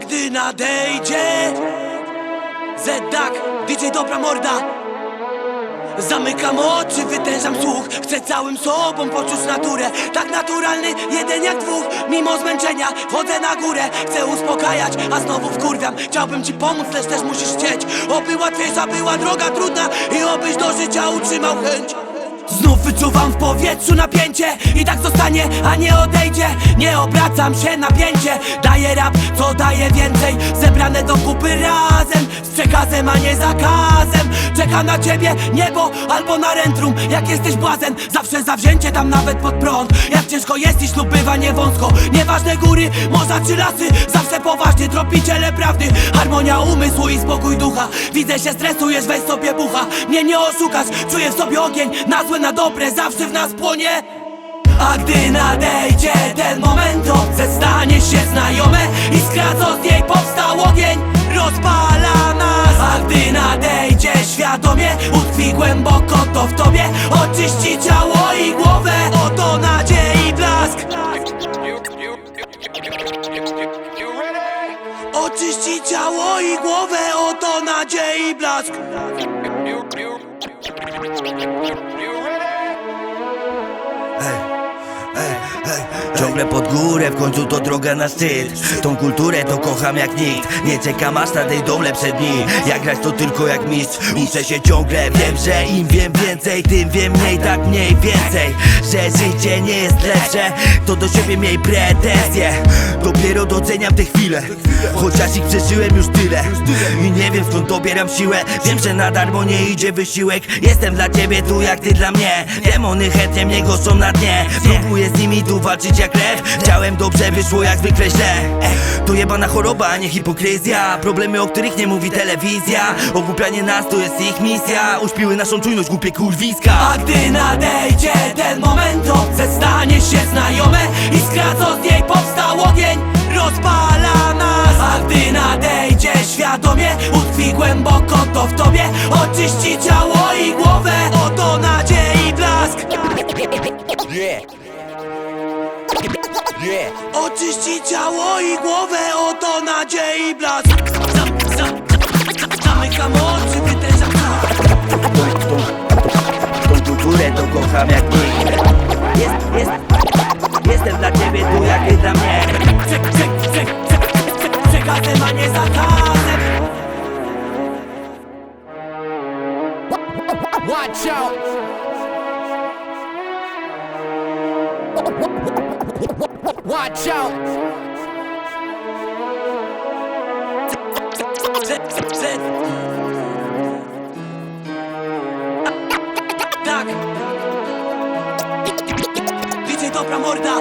Gdy nadejdzie Zedak, DJ dobra morda. Zamykam oczy, wytężam słuch. Chcę całym sobą poczuć naturę. Tak naturalny, jeden jak dwóch. Mimo zmęczenia wchodzę na górę. Chcę uspokajać, a znowu wkurwiam. Chciałbym ci pomóc, lecz też musisz chcieć. Oby łatwiejsza była droga trudna I obyś do życia utrzymał chęć. Znów wyczuwam w powietrzu napięcie I tak zostanie, a nie odejdzie. Nie obracam się napięcie Daję rap, co daje więcej. Zebrane do kupy razem Z przekazem, a nie zakazem. Czeka na ciebie niebo albo na rentrum. Jak jesteś błazen, zawsze zawzięcie tam nawet pod prąd. Jak ciężko jest i ślub bywa nie wąsko. Nieważne góry, morza czy lasy Zawsze poważnie tropiciele prawdy. Harmonia umysłu i spokój ducha. Widzę się stresujesz, weź sobie bucha. Mnie nie oszukasz, czuję w sobie ogień Na złe, na dobre, zawsze w nas płonie. A gdy nadejdzie ten moment, to stanie się znajome Iskra, co z niej powstał ogień, rozpala nas. A gdy nadejdzie świadomie, utkwi głęboko to w tobie. Oczyści ciało i głowę, oto nadziei blask. Oczyści ciało i głowę, oto nadziei blask 哎。Ciągle pod górę, w końcu to droga na szczyt Tą kulturę to kocham jak nikt. Nie czekam aż nadejdą lepsze dni Jak grać to tylko jak mistrz. Uczę się ciągle, wiem, że im wiem więcej Tym wiem mniej, tak mniej więcej. Że życie nie jest lepsze. To do siebie miej pretensje. Dopiero doceniam te chwile. Chociaż ich przeżyłem już tyle. I nie wiem skąd dobieram siłę. Wiem, że na darmo nie idzie wysiłek. Jestem dla ciebie tu jak ty dla mnie. Demony chętnie mnie goszczą na dnie. Próbuję z nimi tu walczyć jak lew. Chciałem dobrze, wyszło jak zwykle źle. To jebana choroba, nie hipokryzja. Problemy, o których nie mówi telewizja. Ogłupianie nas to jest ich misja. Uśpiły naszą czujność, głupie kurwiska. A gdy nadejdzie ten moment, to stanie się znajome Iskra, co z niej powstał ogień, rozpala nas. A gdy nadejdzie świadomie, utkwi głęboko to w tobie. Oczyści ciało i głowę, oto nadziei blask Oczyści ciało i głowę, oto nadziei blask. Za, za, za, Zamykam oczy, wytężam Tą kulturę to kocham jak nikt jest, jest, Jestem dla ciebie tu jak ty dla mnie. Czek, czek, czek, czek, czek, przekazem, a nie zakazem. Watch out! Watch out! Z, z, z. Tak DJ dobra morda